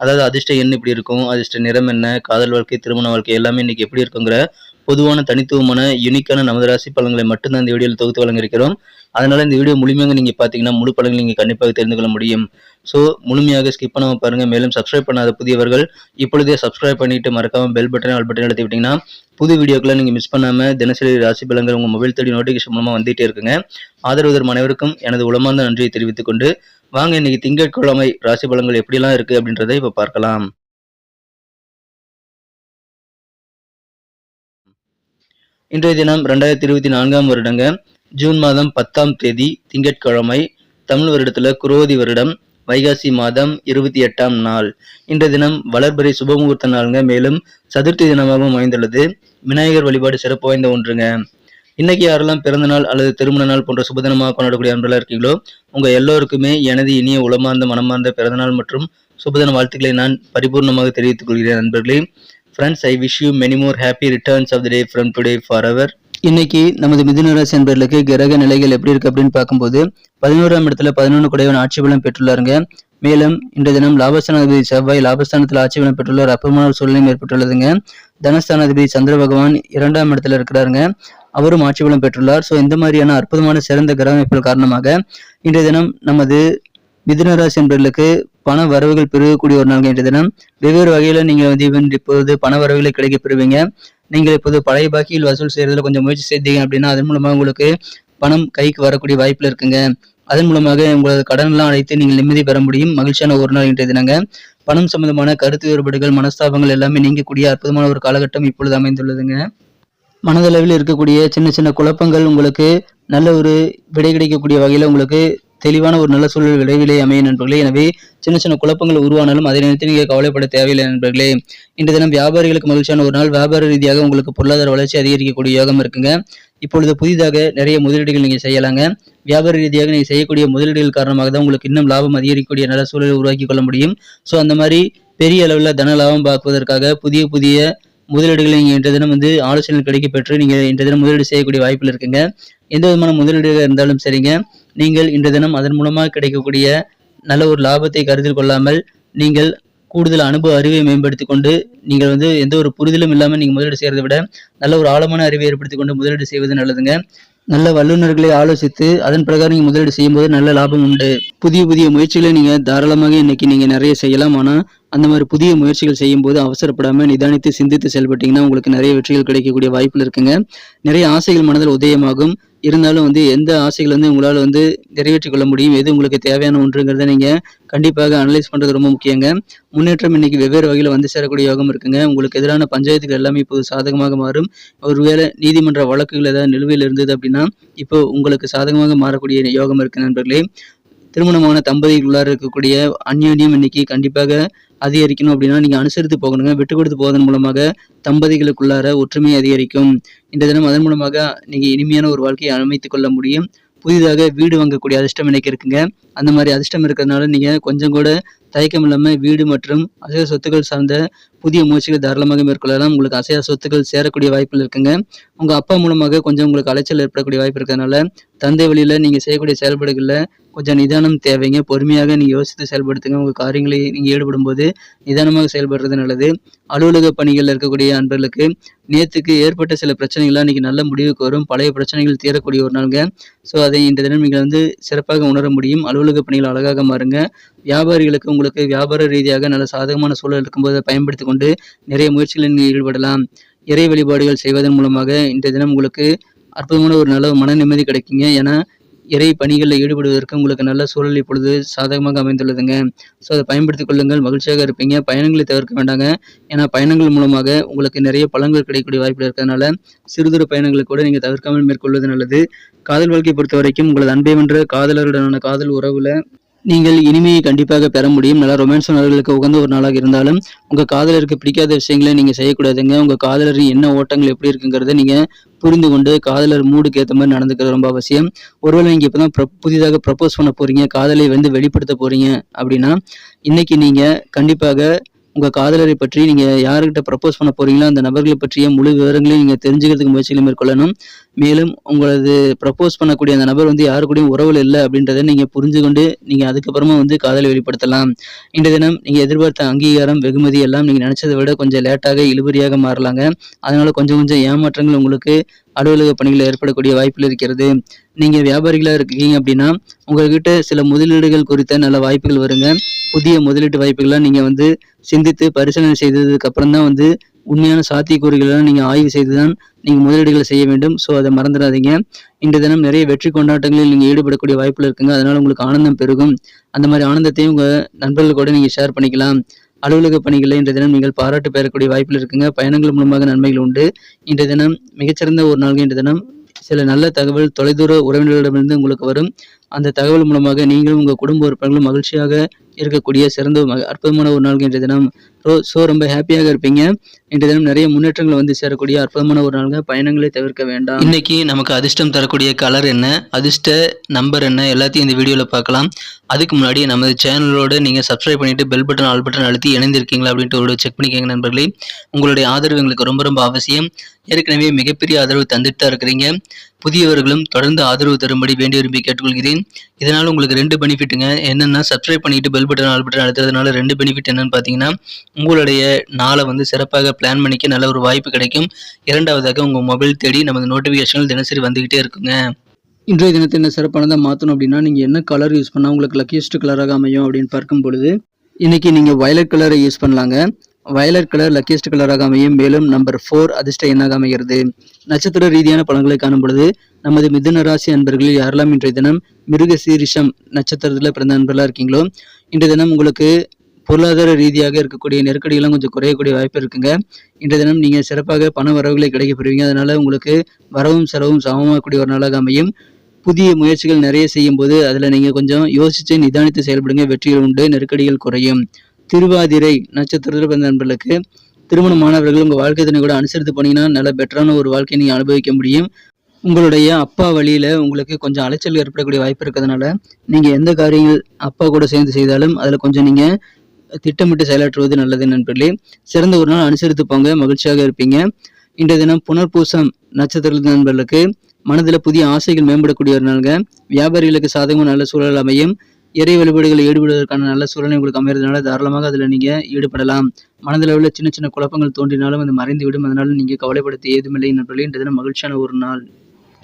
அதாவது அதிர்ஷ்ட எண் இப்படி இருக்கும் அதிர்ஷ்ட நிறம் என்ன காதல் வாழ்க்கை திருமண வாழ்க்கை எல்லாமே இன்றைக்கி எப்படி இருக்குங்கிற பொதுவான தனித்துவமான யூனிக்கான நமது ராசி பலன்களை மட்டும்தான் இந்த வீடியோவில் தொகுத்து வழங்கியிருக்கிறோம். அதனால இந்த வீடியோ முழுமையாக நீங்கள் பார்த்தீங்கன்னா முழு பலன்கள் நீங்கள் கண்டிப்பாக தெரிந்து கொள்ள முடியும். ஸோ முழுமையாக ஸ்கிப் பண்ணாமல் பாருங்கள் மேலும் சப்ஸ்கிரைப் பண்ணாத புதியவர்கள் இப்பொழுதே சப்ஸ்கிரைப் பண்ணிட்டு மறக்காமல் பெல் பட்டன் ஆல் பட்டன் அழுத்தி புது வீடியோக்கெல்லாம் நீங்கள் மிஸ் பண்ணாமல் தினசரி ராசி பலன்கள் உங்கள் மொபைல் தேடி நோட்டிஃபிகேஷன் மூலமாக வந்துகிட்டே இருக்குங்க. ஆதரவு தரும் அனைவருக்கும் எனது உளமார்ந்த நன்றியை தெரிவித்துக்கொண்டு வாங்க இன்னைக்கு திங்கட்கிழமை ராசி பலன்கள் எப்படிலாம் இருக்கு அப்படின்றத இப்ப பார்க்கலாம். இன்றைய தினம் ரெண்டாயிரத்தி இருபத்தி நான்காம் வருடங்க. ஜூன் மாதம் பத்தாம் தேதி திங்கட்கிழமை தமிழ் வருடத்துல குரோதி வருடம் வைகாசி மாதம் இருபத்தி எட்டாம் நாள். இன்றைய தினம் வளர்பறை சுபமுகூர்த்த நாளுங்க. மேலும் சதுர்த்தி தினமாகவும் அமைந்துள்ளது. விநாயகர் வழிபாடு சிறப்பு வாய்ந்த ஒன்றுங்க. இன்னைக்கு யாரெல்லாம் பிறந்த நாள் அல்லது திருமண நாள் போன்ற சுபதினமாக கொண்டாடக்கூடிய அன்பர்களாக இருக்கீங்களோ உங்கள் எல்லோருக்குமே எனது இனிய உளமார்ந்த மனமார்ந்த பிறந்தநாள் மற்றும் சுபதின வாழ்த்துக்களை நான் பரிபூர்ணமாக தெரிவித்துக் கொள்கிறேன் நண்பர்களே friends I wish you many more happy returns of the day from today for our இன்னைக்கு நமது மிதுனராசி என்பர்களுக்கு கிரக நிலைகள் எப்படி இருக்கு அப்படின்னு பார்க்கும்போது பதினோராம் இடத்துல பதினொன்று குடையவன் ஆட்சி பலம் பெற்றுள்ளாருங்க. மேலும் இன்றைய தினம் லாபஸ்தானாதிபதி செவ்வாய் லாபஸ்தானத்தில் ஆட்சி பலம் பெற்றுள்ளார். அப்பமான ஒரு சூழ்நிலையும் ஏற்பட்டுள்ளதுங்க. தனஸ்தானாதிபதி சந்திர பகவான் இரண்டாம் இடத்துல இருக்கிறாருங்க. அவரும் ஆட்சி பலம் பெற்றுள்ளார். ஸோ இந்த மாதிரியான அற்புதமான சிறந்த கிரகமைப்புகள் காரணமாக இன்றைய தினம் நமது மிதுனராசி என்பவர்களுக்கு பண வரவுகள் பெருகக்கூடிய ஒரு நாள் இன்றைய தினம். வெவ்வேறு வகையில் நீங்கள் வந்து இப்போது பண வரவுகளை கிடைக்க பெறுவீங்க. நீங்கள் இப்போது பழைய பாக்கியில் வசூல் செய்கிறதுல கொஞ்சம் முயற்சி செய்தீங்க அப்படின்னா அதன் மூலமாக உங்களுக்கு பணம் கைக்கு வரக்கூடிய வாய்ப்பில் இருக்குங்க. அதன் மூலமாக உங்களது கடன்லாம் அழைத்து நீங்கள் நிம்மதி பெற முடியும். மகிழ்ச்சியான ஒரு நாள் இன்றைய தினங்க. பணம் சம்பந்தமான கருத்து வேறுபாடுகள் மனஸ்தாபங்கள் எல்லாமே நீங்கக்கூடிய அற்புதமான ஒரு காலகட்டம் இப்பொழுது அமைந்துள்ளதுங்க. மனதளவில் இருக்கக்கூடிய சின்ன சின்ன குழப்பங்கள் உங்களுக்கு நல்ல ஒரு விடை கிடைக்கக்கூடிய வகையில் உங்களுக்கு தெளிவான ஒரு நல்ல சூழல் விரைவிலே அமையும் நண்பர்களே. எனவே சின்ன சின்ன குழப்பங்கள் உருவானாலும் அதை நேரத்தில் நீங்கள் கவலைப்பட தேவையில்லை நண்பர்களே. இன்று தினம் வியாபாரிகளுக்கு மகிழ்ச்சியான ஒரு நாள். வியாபார ரீதியாக உங்களுக்கு பொருளாதார வளர்ச்சி அதிகரிக்கக்கூடிய யோகம் இருக்குங்க. இப்பொழுது புதிதாக நிறைய முதலீடுகள் நீங்கள் செய்யலாங்க. வியாபார ரீதியாக நீங்கள் செய்யக்கூடிய முதலீடுகள் காரணமாக தான் உங்களுக்கு இன்னும் லாபம் அதிகரிக்கக்கூடிய நல்ல சூழலை உருவாக்கி கொள்ள முடியும். ஸோ அந்த மாதிரி பெரிய அளவில் தன லாபம் பார்ப்பதற்காக புதிய புதிய முதலீடுகளை நீங்கள் இன்றைய தினம் வந்து ஆலோசனை கிடைக்க பெற்று நீங்கள் இன்றைய தினம் முதலீடு செய்யக்கூடிய வாய்ப்பில் இருக்குங்க. எந்த விதமான முதலீடுகள் இருந்தாலும் சரிங்க. நீங்கள் இன்றைய தினம் அதன் மூலமாக கிடைக்கக்கூடிய நல்ல ஒரு லாபத்தை கருத்தில் கொள்ளாமல் நீங்கள் கூடுதல் அனுபவ அறிவை மேம்படுத்தி கொண்டு நீங்கள் வந்து எந்த ஒரு புரிதலும் இல்லாமல் நீங்கள் முதலீடு செய்கிறத விட நல்ல ஒரு ஆழமான அறிவை ஏற்படுத்தி கொண்டு முதலீடு செய்வது நல்லதுங்க. நல்ல வல்லுநர்களை ஆலோசித்து அதன் பிரகாரம் நீங்கள் முதலீடு செய்யும்போது நல்ல லாபம் உண்டு. புதிய புதிய முயற்சிகளை நீங்கள் தாராளமாக இன்னைக்கு நீங்கள் நிறைய செய்யலாம். ஆனால் அந்த மாதிரி புதிய முயற்சிகள் செய்யும் போது அவசரப்படாமல் நிதானித்து சிந்தித்து செயல்பட்டீங்கன்னா உங்களுக்கு நிறைய வெற்றிகள் கிடைக்கக்கூடிய வாய்ப்புகள் இருக்குங்க. நிறைய ஆசைகள் மனதில் உதயமாகும். இருந்தாலும் வந்து எந்த ஆசைகள் வந்து உங்களால் வந்து நிறைவேற்றிக் கொள்ள முடியும் எது உங்களுக்கு தேவையான ஒன்றுங்கிறத நீங்கள் கண்டிப்பாக அனலைஸ் பண்ணுறது ரொம்ப முக்கியங்க. முன்னேற்றம் இன்னைக்கு வெவ்வேறு வகையில் வந்து சேரக்கூடிய யோகம் இருக்குங்க. உங்களுக்கு எதிரான பஞ்சாயத்துகள் எல்லாமே இப்போது சாதகமாக மாறும். ஒருவேளை நீதிமன்ற வழக்குகள் ஏதாவது நிலுவையில் இருந்தது அப்படின்னா இப்போ உங்களுக்கு சாதகமாக மாறக்கூடிய யோகம் இருக்கு நண்பர்களே. திருமணமான தம்பதிக்குள்ளார இருக்கக்கூடிய அந்யோன்யம் இன்னைக்கு கண்டிப்பாக அதிகரிக்கணும் அப்படின்னா நீங்கள் அனுசரித்து போகணுங்க. விட்டு கொடுத்து போவதன் மூலமாக தம்பதிகளுக்குள்ளார ஒற்றுமை அதிகரிக்கும். இந்த தினம் அதன் மூலமாக நீங்கள் இனிமையான ஒரு வாழ்க்கையை அமைத்துக் கொள்ள முடியும். புதிதாக வீடு வாங்கக்கூடிய அதிர்ஷ்டம் இன்னைக்கு இருக்குங்க. அந்த மாதிரி அதிர்ஷ்டம் இருக்கிறதுனால நீங்கள் கொஞ்சம் கூட தயக்கம் இல்லாமல் வீடு மற்றும் அதிக சொத்துக்கள் சார்ந்த புதிய முயற்சிகள் தாராளமாக மேற்கொள்ளலாம். உங்களுக்கு அசையா சொத்துக்கள் சேரக்கூடிய வாய்ப்புகள் இருக்குங்க. உங்கள் அப்பா மூலமாக கொஞ்சம் உங்களுக்கு அலைச்சல் ஏற்படக்கூடிய வாய்ப்பு இருக்கிறதுனால தந்தை வழியில் நீங்கள் செய்யக்கூடிய செயல்பாடுகளில் கொஞ்சம் நிதானம் தேவைங்க. பொறுமையாக நீங்கள் யோசித்து செயல்படுத்துங்க. உங்கள் காரியங்களை நீங்கள் ஈடுபடும் போது நிதானமாக செயல்படுறது நல்லது. அலுவலக பணிகளில் இருக்கக்கூடிய அன்பர்களுக்கு நேற்றுக்கு ஏற்பட்ட சில பிரச்சனைகள்லாம் இன்றைக்கி நல்ல முடிவுக்கு வரும். பழைய பிரச்சனைகள் தீரக்கூடிய ஒரு நாளுங்க. ஸோ அதை இந்த தினம் நீங்கள் வந்து சிறப்பாக உணர முடியும். அலுவலக பணிகள் அழகாக மாறுங்க. வியாபாரிகளுக்கு உங்களுக்கு வியாபார ரீதியாக நல்ல சாதகமான சூழல் இருக்கும்போது பயன்படுத்தி கொண்டு நிறைய முயற்சிகளில் நீங்கள் ஈடுபடலாம். இறை வழிபாடுகள் செய்வதன் மூலமாக இன்றைய தினம் உங்களுக்கு அற்புதமான ஒரு நல்ல மன நிம்மதி கிடைக்குங்க. ஏன்னா இறை பணிகளில் ஈடுபடுவதற்கு உங்களுக்கு நல்ல சூழல் இப்பொழுது சாதகமாக அமைந்துள்ளதுங்க. ஸோ அதை பயன்படுத்திக் கொள்ளுங்கள். மகிழ்ச்சியாக இருப்பீங்க. பயணங்களை தவிர்க்க வேண்டாங்க. ஏன்னா பயணங்கள் மூலமாக உங்களுக்கு நிறைய பழங்கள் கிடைக்கக்கூடிய வாய்ப்பு இருக்கிறதுனால சிறுதொரு பயணங்களை கூட நீங்கள் தவிர்க்காமல் மேற்கொள்வது நல்லது. காதல் வாழ்க்கையை பொறுத்த வரைக்கும் உங்களது அன்பை வென்ற காதலருடனான காதல் உறவுல நீங்கள் இனிமையை கண்டிப்பாக பெற முடியும். நல்லா ரொமான்ஸ் உணர்வுகளுக்கு உகந்த ஒரு நாளாக இருந்தாலும் உங்கள் காதலருக்கு பிடிக்காத விஷயங்களை நீங்கள் செய்யக்கூடாதுங்க. உங்கள் காதலர் என்ன ஓட்டங்கள் எப்படி இருக்குங்கிறத நீங்கள் புரிந்து கொண்டு காதலர் மூடுக்கு ஏற்ற மாதிரி நடந்துக்கிறது ரொம்ப அவசியம். ஒருவேளை நீங்கள் இப்போ தான் புதிதாக ப்ரப்போஸ் பண்ண போகிறீங்க காதலை வந்து வெளிப்படுத்த போகிறீங்க அப்படின்னா இன்னைக்கு நீங்கள் கண்டிப்பாக உங்கள் காதலரை பற்றி நீங்கள் யாருக்கிட்ட ப்ரப்போஸ் பண்ண போறீங்களோ அந்த நபர்களை பற்றிய முழு விவரங்களையும் நீங்கள் தெரிஞ்சுக்கிறதுக்கு முயற்சிகளை மேற்கொள்ளணும். மேலும் உங்களது ப்ரப்போஸ் பண்ணக்கூடிய அந்த நபர் வந்து யாரு கூடயும் உறவுல இல்லை அப்படின்றத நீங்க புரிஞ்சு கொண்டு நீங்க அதுக்கப்புறமா வந்து காதலை வெளிப்படுத்தலாம். இன்றைய தினம் நீங்க எதிர்பார்த்த அங்கீகாரம் வெகுமதி எல்லாம் நீங்க நினைச்சதை விட கொஞ்சம் லேட்டாக இழுபறியாக மாறலாங்க. அதனால கொஞ்சம் கொஞ்சம் ஏமாற்றங்கள் உங்களுக்கு அலுவலக பணிகளில் ஏற்படக்கூடிய வாய்ப்பில் இருக்கிறது. நீங்க வியாபாரிகளாக இருக்கீங்க அப்படின்னா உங்ககிட்ட சில முதலீடுகள் குறித்த நல்ல வாய்ப்புகள் வருங்க. புதிய முதலீட்டு வாய்ப்புகள்லாம் நீங்க வந்து சிந்தித்து பரிசீலனை செய்ததுக்கு அப்புறம் தான் வந்து உண்மையான சாத்தியக்கூறுகளை நீங்கள் ஆய்வு செய்து தான் நீங்கள் முதலீடுகளை செய்ய வேண்டும். ஸோ அதை மறந்துடாதீங்க. இன்று தினம் நிறைய வெற்றி கொண்டாட்டங்களில் நீங்கள் ஈடுபடக்கூடிய வாய்ப்புகள் இருக்குங்க. அதனால் உங்களுக்கு ஆனந்தம் பெருகும். அந்த மாதிரி ஆனந்தத்தையும் உங்கள் நண்பர்கள் கூட நீங்கள் ஷேர் பண்ணிக்கலாம். அலுவலக பணிகளில் இன்றைய தினம் நீங்கள் பாராட்டு பெறக்கூடிய வாய்ப்புகள் இருக்குங்க. பயணங்கள் மூலமாக நன்மைகள் உண்டு. இன்றைய தினம் மிகச்சிறந்த ஒரு நாள்கள் இன்றைய தினம். சில நல்ல தகவல் தொலைதூர உறவினர்களிடமிருந்து உங்களுக்கு வரும். அந்த தகவல் மூலமாக நீங்களும் உங்கள் குடும்ப உறுப்பினர்களும் மகிழ்ச்சியாக இருக்கக்கூடிய சிறந்த அற்புதமான ஒரு நாள் இன்றைய தினம். ஸோ ஸோ ரொம்ப ஹாப்பியாக இருப்பீங்க. இன்றைய தினம் நிறைய முன்னேற்றங்கள் வந்து சேரக்கூடிய அற்புதமான ஒரு நாளுங்க பயணங்களை தவிர்க்க வேண்டாம். இன்னைக்கு நமக்கு அதிர்ஷ்டம் தரக்கூடிய கலர் என்ன அதிர்ஷ்ட நம்பர் என்ன எல்லாத்தையும் இந்த வீடியோவில் பார்க்கலாம். அதுக்கு முன்னாடி நமது சேனலோட நீங்கள் சப்ஸ்கிரைப் பண்ணிட்டு பெல் பட்டன் ஆல் பட்டன் அழுத்தி இணைந்திருக்கீங்களா அப்படின்ட்டு ஒரு செக் பண்ணிக்கோங்க நண்பர்களே. உங்களுடைய ஆதரவு எங்களுக்கு ரொம்ப ரொம்ப அவசியம். ஏற்கனவே மிகப்பெரிய ஆதரவு தந்துட்டு தான் இருக்கிறீங்க. புதியவர்களும் தொடர்ந்து ஆதரவு தரும்படி வேண்டி விரும்பி கேட்டுக்கொள்கிறேன். இதனால் உங்களுக்கு ரெண்டு பெனிஃபிட்டுங்க என்னென்னா சப்ஸ்கிரைப் பண்ணிட்டு பெல் பட்டன் ஆல் பட்டன் அழுத்துறதுனால ரெண்டு பெனிஃபிட் என்னன்னு பார்த்தீங்கன்னா உங்களுடைய நாளை வந்து சிறப்பாக பிளான் பண்ணிக்க நல்ல ஒரு வாய்ப்பு கிடைக்கும். இரண்டாவதாக உங்கள் மொபைல் தேடி நமது நோட்டிஃபிகேஷன்கள் தினசரி வந்துக்கிட்டே இருக்குங்க. இன்றைய தினத்தை என்ன சிறப்பானதாக மாற்றணும் அப்படின்னா நீங்கள் என்ன கலர் யூஸ் பண்ணால் உங்களுக்கு லக்கியஸ்ட் கலராக அமையும் அப்படின்னு பார்க்கும் பொழுது இன்னைக்கு நீங்கள் வயலட் கலரை யூஸ் பண்ணலாங்க. வயலட் கலர் லக்கியஸ்ட் கலராக அமையும். மேலும் நம்பர் ஃபோர் அதிர்ஷ்ட எண்ணாக அமைகிறது. நட்சத்திர ரீதியான பலன்களை காணும் பொழுது நமது மிதுன ராசி அன்பர்களில் யாரெல்லாம் இன்றைய தினம் மிருக சீரிஷம் நட்சத்திரத்தில் பிறந்த நண்பர்களாக இருக்கீங்களோ இன்றைய தினம் உங்களுக்கு பொருளாதார ரீதியாக இருக்கக்கூடிய நெருக்கடிகளும் கொஞ்சம் குறையக்கூடிய வாய்ப்பு இருக்குங்க. இன்றைய தினம் நீங்கள் சிறப்பாக பண வரவுகளை கிடைக்கப்படுவீங்க அதனால் அதனால உங்களுக்கு வரவும் செலவும் சமமாகக்கூடிய ஒரு நாளாக அமையும். புதிய முயற்சிகள் நிறைய செய்யும் போது அதில் நீங்கள் கொஞ்சம் யோசித்து நிதானித்து செயல்படுங்க. வெற்றிகள் உண்டு நெருக்கடிகள் குறையும். திருவாதிரை நட்சத்திரத்தில் பிறந்த நண்பர்களுக்கு திருமணமானவர்கள் உங்கள் வாழ்க்கை துணை கூட அனுசரித்து போனீங்கன்னா நல்ல பெட்டரான ஒரு வாழ்க்கையை நீங்கள் அனுபவிக்க முடியும். உங்களுடைய அப்பா வழியில் உங்களுக்கு கொஞ்சம் அலைச்சல் ஏற்படக்கூடிய வாய்ப்பு இருக்கிறதுனால நீங்கள் எந்த காரியங்கள் அப்பா கூட சேர்ந்து செய்தாலும் அதில் கொஞ்சம் நீங்கள் திட்டமிட்டு செயலாற்றுவது நல்லது நண்பர்களே சிறந்த ஒரு நாள் அனுசரித்து போங்க மகிழ்ச்சியாக இருப்பீங்க. இன்றைய தினம் புனர்பூசம் நட்சத்திர நண்பர்களுக்கு மனதில் புதிய ஆசைகள் மேம்படக்கூடிய ஒரு நாளுங்க. வியாபாரிகளுக்கு சாதகமாக நல்ல சூழல் அமையும். இறை வழிபாடுகளை ஈடுபடுவதற்கான நல்ல சூழலை உங்களுக்கு அமைகிறதுனால தாராளமாக அதில் நீங்கள் ஈடுபடலாம். மனதில் உள்ள சின்ன சின்ன குழப்பங்கள் தோன்றினாலும் அது மறைந்துவிடும். அதனால் அதனால நீங்கள் கவலைப்படுத்த ஏதுமில்லை. நண்பர்களே இன்றைய தினம் மகிழ்ச்சியான ஒரு நாள்.